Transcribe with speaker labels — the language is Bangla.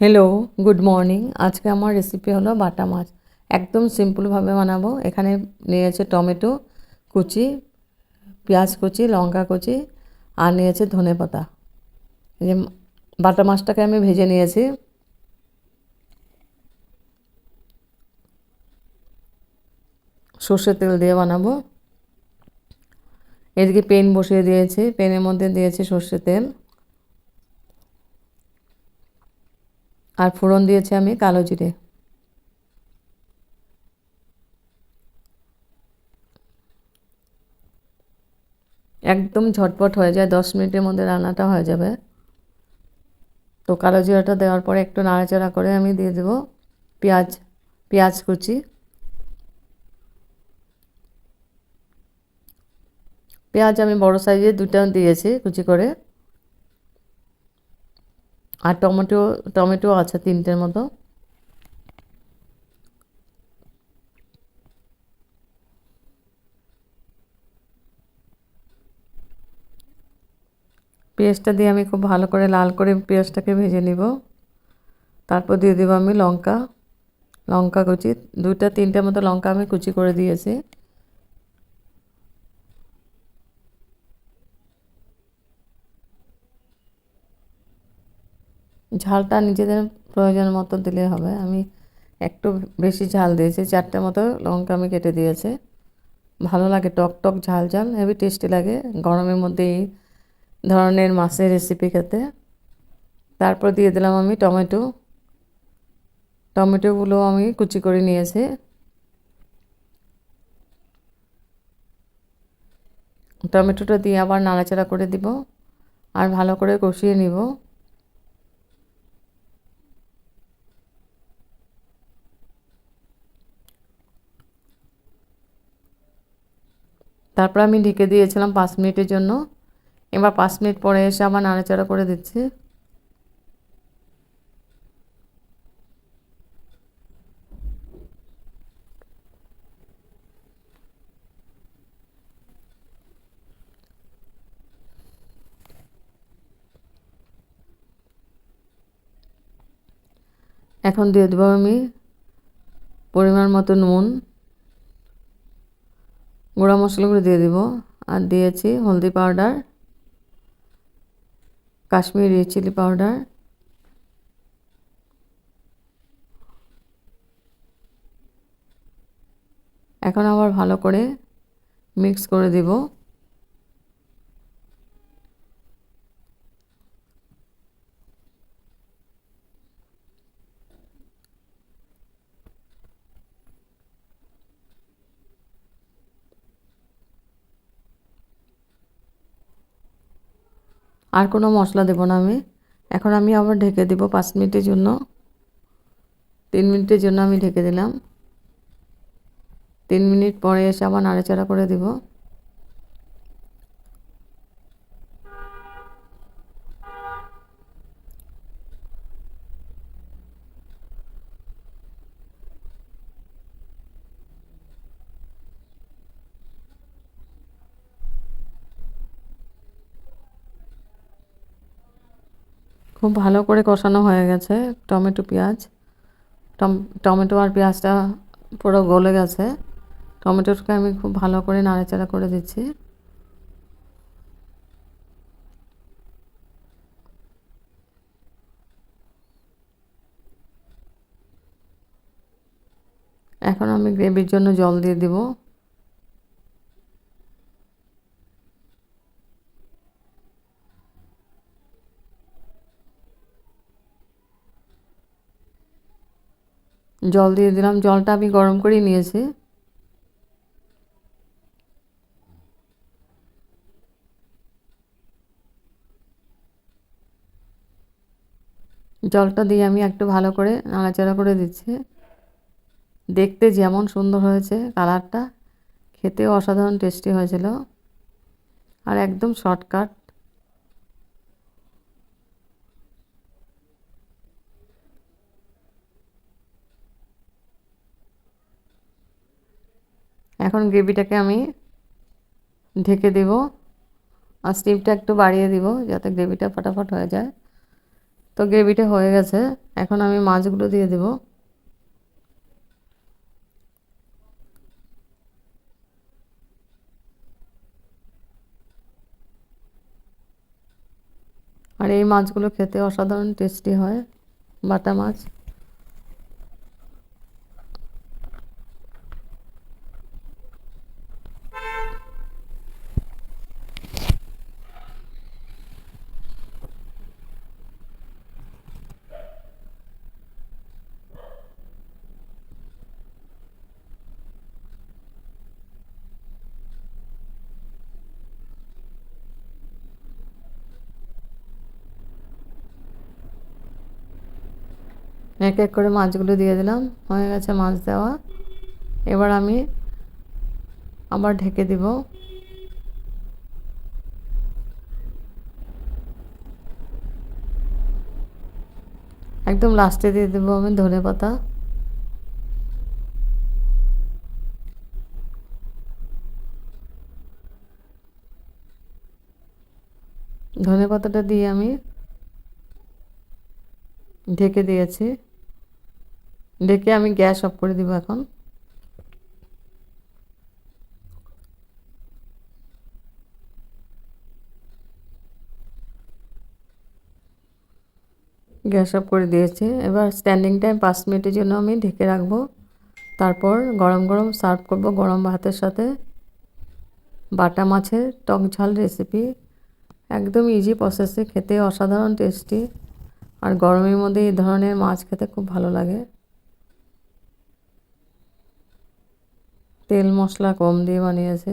Speaker 1: হ্যালো গুড মর্নিং আজকে আমার রেসিপি হলো বাটা মাছ। একদম সিম্পলভাবে বানাবো। এখানে নিয়েছে টমেটো কুচি, পেঁয়াজ কুচি, লঙ্কা কুচি, আর নিয়েছে ধনে পাতা। যে বাটা মাছটাকে আমি ভেজে নিয়েছি। সর্ষের তেল দিয়ে বানাবো। এদিকে পেন বসিয়ে দিয়েছি। পেনের মধ্যে দিয়েছি সর্ষের তেল। আর ফোড়ন দিয়েছি আমি কালো জিরে। একদম ঝটপট হয়ে যায়, দশ মিনিটের মধ্যে রান্নাটা হয়ে যাবে। তো কালো জিরাটা দেওয়ার পরে একটু নাড়াচাড়া করে আমি দিয়ে দেবো পেঁয়াজ পেঁয়াজ কুচি। পেঁয়াজ আমি বড় সাইজের দুটো দিয়েছি কুচি করে। আর টমেটো টমেটো আছে তিনটের মতো। পেঁয়াজটা দিয়ে আমি খুব ভালো করে লাল করে পেঁয়াজটাকে ভেজে নিব। তারপর দিয়ে দেবো আমি লঙ্কা লঙ্কা কুচি। দুইটা তিনটার মতো লঙ্কা আমি কুচি করে দিয়েছি। ঝালটা নিজেদের প্রয়োজন মতো দিলে হবে। আমি একটু বেশি ঝাল দিয়েছি, চারটে মতো লঙ্কা আমি কেটে দিয়েছি। ভালো লাগে, টক টক ঝাল ঝাল, হেভি টেস্টি লাগে। গরমের মধ্যে এই ধরনের মাছের রেসিপি খেতে। তারপর দিয়ে দিলাম আমি টমেটো। টমেটোগুলো আমি কুচি করে নিয়েছি। টমেটোটা দিয়ে আবার নাড়াচাড়া করে দিব। আর ভালো করে কষিয়ে নিব। তারপর আমি ঢেকে দিয়েছিলাম পাঁচ মিনিটের জন্য। এবার পাঁচ মিনিট পরে এসে আবার নাড়াচাড়া করে দিচ্ছি। এখন দিয়ে দেবো আমি পরিমাণ মতো নুন। গুঁড়া মশলাগুলো দিয়ে দিব। আর দিয়েছি হলদি পাউডার, কাশ্মীরি চিলি পাউডার, এখন আবার ভালো করে মিক্স করে দিব। আর কোনো মশলা দেব না আমি। এখন আমি আবার ঢেকে দেব পাঁচ মিনিটের জন্য। তিন মিনিটের জন্য আমি ঢেকে দিলাম। তিন মিনিট পরে এসে আবার নাড়াচাড়া করে দিব। খুব ভালো করে কষানো হয়ে গেছে, টমেটো, পেঁয়াজ। টমেটো আর পেঁয়াজটা পুরো গলে গেছে। টমেটোটাকে আমি খুব ভালো করে নাড়াচাড়া করে দিচ্ছি। এখন আমি গ্রেভির জন্য জল দিয়ে দিব। জল দিয়ে দিলাম। জলটা আমি গরম করে নিয়েছি। জলটা দিয়ে আমি একটু ভালো করে নাড়াচাড়া করে দিচ্ছি। দেখতে যেমন সুন্দর হয়েছে কালারটা, খেতেও অসাধারণ টেস্টি হয়েছিল। আর একদম শর্টকাট এখন গ্রেভিটাকে আমি ঢেকে দেব আর স্টিমটা একটু বাড়িয়ে দিব যাতে গ্রেভিটা ফটাফট হয়ে যায়। তো গ্রেভিটা হয়ে গেছে। এখন আমি মাছগুলো দিয়ে দেব। আর এই মাছগুলো খেতে অসাধারণ টেস্টি হয়, বাটা মাছ। এক এক করে মাছগুলো দিয়ে দিলাম। হয়ে গেছে মাছ দেওয়া। এবার আমি আবার ঢেকে দিব। একদম লাস্টে দিয়ে দেবো আমি ধনে পাতা। ধনে পাতাটা দিয়ে আমি ঢেকে দিয়েছি। ঢেকে আমি গ্যাস অফ করে দিব এখন। গ্যাস অফ করে দিয়েছে। এবার স্ট্যান্ডিং টাইম পাঁচ মিনিটের জন্য আমি ঢেকে রাখব। তারপর গরম গরম সার্ভ করব গরম ভাতের সাথে। বাটা মাছের টক ঝাল রেসিপি একদম ইজি প্রসেসে খেতে অসাধারণ টেস্টি আর গরমের মধ্যে এই ধরনের মাছ খেতে খুব ভালো লাগে। তেল মশলা কম দিয়ে বানিয়েছে।